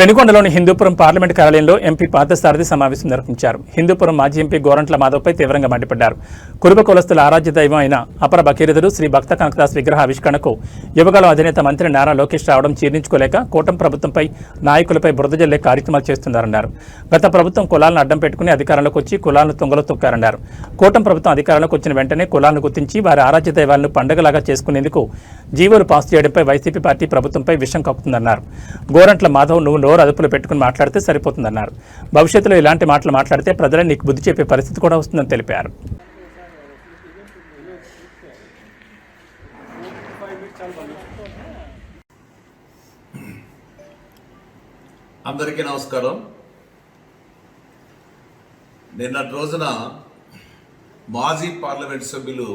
పెనుకొండలోని Hindupuram parliament కార్యాలయంలో MP Parthasarathi సమావేశం నిర్వహించారు. హిందూపురం మాజీ ఎంపీ గోరంట్ల మాధవ్పై తీవ్రంగా మండిపడ్డారు. కురుబ కులస్తుల ఆరాధ్య దైవం అయిన అపర భగీరథుడు శ్రీ భక్త కనకదాస్ విగ్రహ ఆవిష్కరణకు యువగల అధినేత మంత్రి నారా లోకేష్ రావడం జీర్ణించుకోలేక కూటమి ప్రభుత్వంపై నాయకులపై బురద జల్లే కార్యక్రమాలు చేస్తున్నారన్నారు. గత ప్రభుత్వం కులాలను అడ్డం పెట్టుకుని అధికారంలోకి వచ్చి కులాలను తుంగలో తొక్కారన్నారు. కూటమి ప్రభుత్వం అధికారంలోకి వచ్చిన వెంటనే కులాలను గుర్తించి వారి ఆరాధ్య దైవాలను పండగలాగా చేసుకునేందుకు జీవోలు పాస్ చేయడంపై వైసీపీ పార్టీ ప్రభుత్వంపై విషం కక్కుతుందన్నారు గోరంట్ల మాధవ్ నువ్వు నోరు అదుపులో పెట్టుకుని మాట్లాడితే సరిపోతుందన్నారు. భవిష్యత్తులో ఇలాంటి మాటలు మాట్లాడితే ప్రజలు నీకు బుద్ధి చెప్పే పరిస్థితి కూడా వస్తుందని తెలిపారు. అందరికీ నమస్కారం. నిన్నటి రోజున మాజీ పార్లమెంట్ సభ్యులు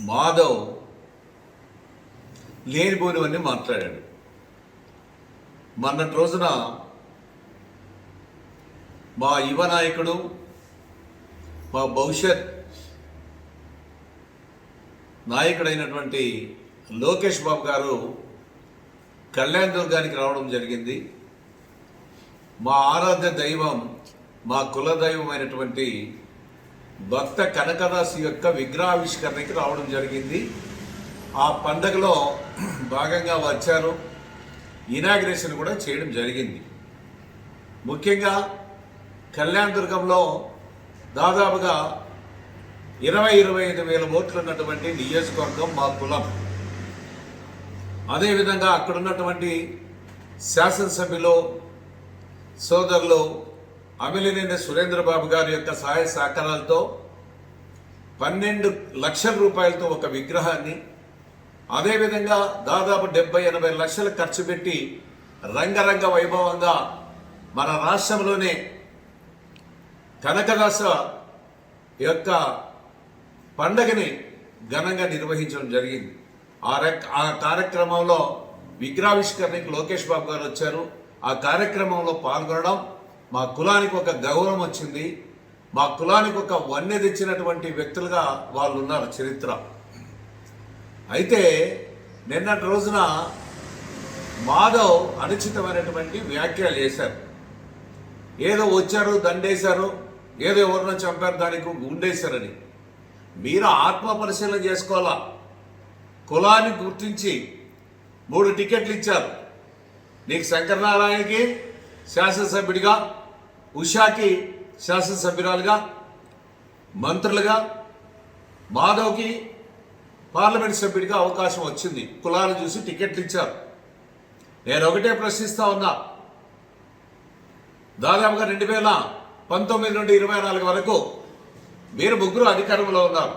మాధవ్ లేనిపోనివన్నీ మాట్లాడాడు మొన్నటి రోజున మా యువ నాయకుడు మా భవిష్యత్ నాయకుడైనటువంటి లోకేష్ బాబు గారు కళ్యాణ్ దుర్గానికి రావడం జరిగింది. మా ఆరాధ్య దైవం మా కుల అయినటువంటి భక్త కనకదాసు యొక్క విగ్రహావిష్కరణకి రావడం జరిగింది. ఆ పండగలో భాగంగా వచ్చారు. ఇనాగ్రేషన్ కూడా చేయడం జరిగింది. ముఖ్యంగా కళ్యాణ దుర్గంలో దాదాపుగా ఇరవై ఇరవై ఐదు వేల ఓట్లు ఉన్నటువంటి నియోజకవర్గం మా కులం. అదేవిధంగా అక్కడ ఉన్నటువంటి శాసనసభ్యులు సోదరులు అమిలినేని సురేంద్రబాబు గారి యొక్క సహాయ సహకారాలతో పన్నెండు లక్షల రూపాయలతో ఒక విగ్రహాన్ని అదేవిధంగా దాదాపు డెబ్బై ఎనభై లక్షలు ఖర్చు పెట్టి రంగరంగ వైభవంగా మన రాష్ట్రంలోనే కనకదాస యొక్క పండగని ఘనంగా నిర్వహించడం జరిగింది. ఆ రక్- ఆ కార్యక్రమంలో విగ్రహావిష్కరణకి లోకేష్ బాబు గారు వచ్చారు. ఆ కార్యక్రమంలో పాల్గొనడం మా కులానికి ఒక గౌరవం వచ్చింది. మా కులానికి ఒక వన్నె తెచ్చినటువంటి వ్యక్తులుగా వాళ్ళు ఉన్నారు చరిత్ర. అయితే నిన్నటి రోజున మాధవ్ అనుచితమైనటువంటి వ్యాఖ్యలు చేశారు. ఏదో వచ్చారు దండేశారు ఏదో ఎవరినో చంపారు దానికి ఉండేశారని మీరు ఆత్మ పరిశీలన చేసుకోవాలా? కులాన్ని గుర్తించి మూడు టికెట్లు ఇచ్చారు. నీకు శంకరనారాయణకి శాసనసభ్యుడిగా ఉషాకి శాసనసభ్యురాలుగా మంత్రులుగా మాధవ్కి పార్లమెంట్ సభ్యుడిగా అవకాశం వచ్చింది. కులాలు చూసి టికెట్లు ఇచ్చారు. నేను ఒకటే ప్రశ్నిస్తా ఉన్నా. దాదాపుగా రెండు వేల పంతొమ్మిది నుండి ఇరవై నాలుగు వరకు మీరు ముగ్గురు అధికారంలో ఉన్నారు.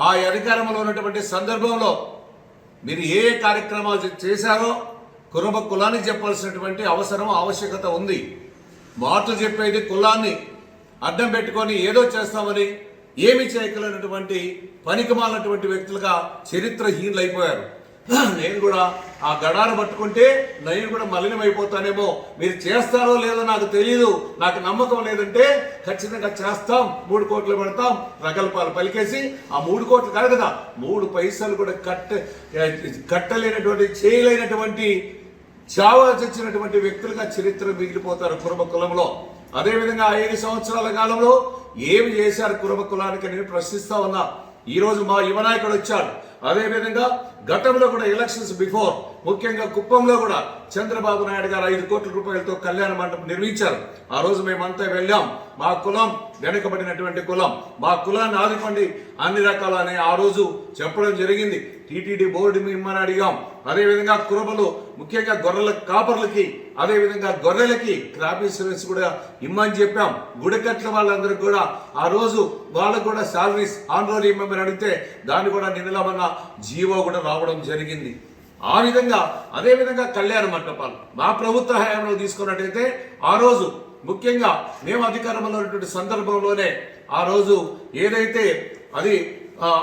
ఆ అధికారంలో ఉన్నటువంటి సందర్భంలో మీరు ఏ ఏ కార్యక్రమాలు చేశారో కురుబ కులానికి చెప్పాల్సినటువంటి అవసరం ఆవశ్యకత ఉంది. మాటలు చెప్పేది కులాన్ని అడ్డం పెట్టుకొని ఏదో చేస్తామని ఏమి చేయగలనటువంటి పనికిమాలినటువంటి వ్యక్తులుగా చరిత్రహీనులు అయిపోయారు నేను కూడా ఆ గడాను పట్టుకుంటే నేను కూడా మలినమైపోతానేమో. మీరు చేస్తారో లేదో నాకు తెలియదు నాకు నమ్మకం లేదంటే ఖచ్చితంగా చేస్తాం. మూడు కోట్లు పెడతాం. ప్రగల్భాలు పలికేసి ఆ మూడు కోట్లు కాదు కదా మూడు పైసలు కూడా కట్ట కట్టలేనటువంటి చేయలేనటువంటి చావా వ్యక్తులుగా చరిత్ర మిగిలిపోతారు కురుబ కులంలో. అదేవిధంగా ఐదు సంవత్సరాల కాలంలో ఏమి చేశారు కురుబ కులానికి నేను ప్రశ్నిస్తా ఉన్నా. ఈరోజు మా యువనాయకుడు వచ్చాడు. అదేవిధంగా గతంలో కూడా ఎలక్షన్స్ బిఫోర్ ముఖ్యంగా కుప్పంలో కూడా చంద్రబాబు నాయుడు గారు ఐదు కోట్ల రూపాయలతో కళ్యాణ మండపం నిర్మించారు. ఆ రోజు మేమంతా వెళ్ళాం. మా కులం వెనుకబడినటువంటి కులం. మా కులాన్ని ఆదుకోండి. అన్ని రకాల అని ఆ రోజు చెప్పడం జరిగింది. టీటీడీ బోర్డు మిమ్మల్ని అడిగాం. అదేవిధంగా కురబలు ముఖ్యంగా గొర్రెల కాపర్లకి అదేవిధంగా గొర్రెలకి క్రాప్ ఇన్సూరెన్స్ కూడా ఇమ్మని చెప్పాం. గుడికట్ల వాళ్ళందరికీ కూడా ఆ రోజు వాళ్ళకు కూడా శాలరీస్ ఆన్ రోల్ ఇమ్మని అడిగితే దాన్ని కూడా నిన్నలమన్న జీవో కూడా రావడం జరిగింది. ఆ విధంగా అదే విధంగా కళ్యాణ మంటపాలు. మా ప్రభుత్వ హయాంలో తీసుకున్నట్టయితే ఆ రోజు ముఖ్యంగా మేము అధికారంలో ఉన్నటువంటి సందర్భంలోనే ఆ రోజు ఏదైతే అది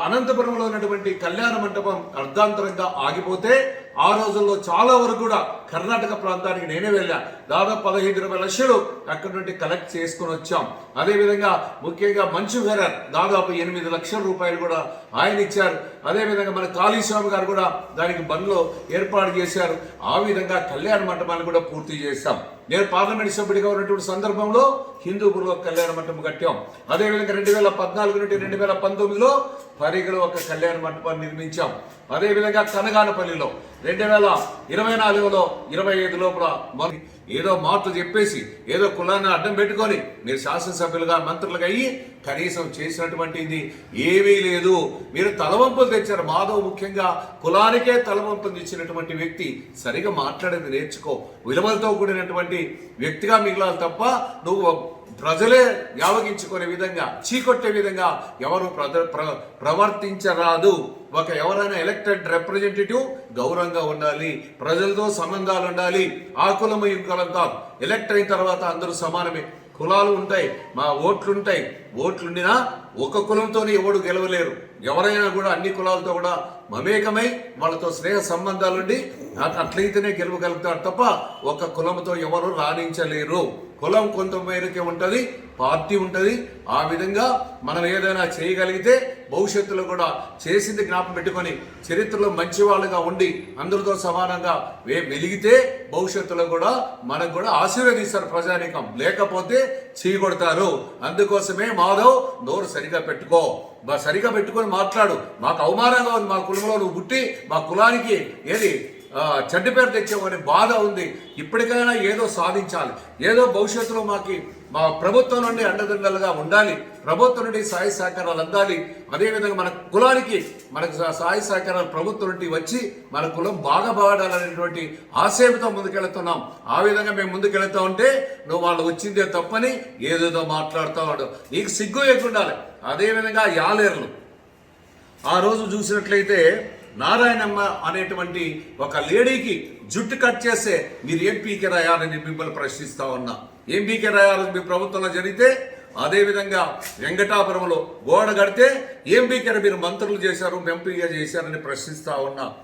అనంతపురంలో ఉన్నటువంటి కళ్యాణ మంటపం అర్ధాంతరంగా ఆగిపోతే ఆ రోజుల్లో చాలా వరకు కూడా కర్ణాటక ప్రాంతానికి నేనే వెళ్ళా. దాదాపు పదహైదు ఇరవై లక్షలు అక్కడి నుండి కలెక్ట్ చేసుకుని వచ్చాం. అదేవిధంగా ముఖ్యంగా మంచు హెరర్ దాదాపు ఎనిమిది లక్షల రూపాయలు కూడా ఆయన ఇచ్చారు. అదేవిధంగా మన కాళీస్వామి గారు కూడా దానికి బండ్లో ఏర్పాటు చేశారు. ఆ విధంగా కళ్యాణ మండపాన్ని కూడా పూర్తి చేశాం. నేను పార్లమెంట్ సభ్యుడిగా ఉన్నటువంటి సందర్భంలో హిందూపూర్లో కళ్యాణ మండపం కట్టాం. అదేవిధంగా రెండు వేల పద్నాలుగు నుండి రెండు వేల పంతొమ్మిదిలో పరిగిలో ఒక కళ్యాణ మండపాన్ని నిర్మించాం. అదేవిధంగా కనగానపల్లిలో రెండు వేల ఇరవై నాలుగులో ఇరవై ఐదు లోపల మొన్న ఏదో మాట చెప్పేసి ఏదో కులాన్ని అడ్డం పెట్టుకొని మీరు శాసనసభ్యులుగా మంత్రులుగా అయ్యి కనీసం చేసినటువంటిది ఏమీ లేదు. మీరు తలవంపులు తెచ్చారు. మాధవ్ ముఖ్యంగా కులానికే తలవంపులు తెచ్చినటువంటి వ్యక్తి సరిగా మాట్లాడేది నేర్చుకో. విలువలతో కూడినటువంటి వ్యక్తిగా మిగిలాలి తప్ప నువ్వు ప్రజలే యావగించుకునే విధంగా చీకొట్టే విధంగా ఎవరు ప్ర- ప్రవర్తించరాదు. ఒక ఎవరైనా ఎలక్టెడ్ రిప్రజెంటేటివ్ గౌరవంగా ఉండాలి ప్రజలతో సంబంధాలు ఉండాలి ఆకులమ కులము ఎలక్ట్ అయిన తర్వాత అందరూ సమానమే. కులాలు ఉంటాయి మా ఓట్లుంటాయి. ఓట్లుండినా ఒక కులంతోనే ఎవడు గెలవలేరు. ఎవరైనా కూడా అన్ని కులాలతో కూడా మమేకమై వాళ్ళతో స్నేహ సంబంధాలుండి అట్లయితేనే గెలవగలుగుతారు తప్ప ఒక కులంతో ఎవరు రాణించలేరు. కులం కొంత మేరకే ఉంటుంది పార్టీ ఉంటుంది. ఆ విధంగా మనం ఏదైనా చేయగలిగితే భవిష్యత్తులో కూడా చేసింది జ్ఞాపకం పెట్టుకొని చరిత్రలో మంచివాళ్ళుగా ఉండి అందరితో సమానంగా వే వెలిగితే భవిష్యత్తులో కూడా మనకు కూడా ఆశీర్వదిస్తారు ప్రజానీకం. లేకపోతే చీకొడతారు. అందుకోసమే మాధవ్ నోరు సరిగా పెట్టుకో. సరిగా పెట్టుకొని మాట్లాడు. మాకు అవమానంగా ఉంది. మా కులంలో నువ్వు పుట్టి మా కులానికి ఏది చెడ్డ పేరు తెచ్చామనే బాధ ఉంది. ఇప్పటికైనా ఏదో సాధించాలి. ఏదో భవిష్యత్తులో మాకి మా ప్రభుత్వం నుండి అండదండలుగా ఉండాలి. ప్రభుత్వం నుండి సహాయ సహకారాలు అందాలి. అదేవిధంగా మన కులానికి మనకు సహాయ సహకారాలు ప్రభుత్వం నుండి వచ్చి మన కులం బాగా బాగాడాలనేటువంటి ఆశయంతో ముందుకెళ్తున్నాం. ఆ విధంగా మేము ముందుకెళ్తా ఉంటే నువ్వు వాళ్ళు వచ్చిందే తప్పని ఏదేదో మాట్లాడుతూ వాడు నీకు సిగ్గు లేకుండాలి. అదేవిధంగా యాలేర్లు. ఆ రోజు చూసినట్లయితే నారాయణమ్మ అనేటువంటి ఒక లేడీకి జుట్టు కట్ చేస్తే మీరు ఏం పీకి రాయాలని మిమ్మల్ని ప్రశ్నిస్తా ఉన్నా. ఏం పీకి రాయాలని మీ ప్రభుత్వంలో జరిగితే అదేవిధంగా వెంకటాపురంలో గోడ కడితే ఏం పీకే మీరు మంత్రులు చేశారు ఎంపీగా చేశారని ప్రశ్నిస్తా ఉన్నా.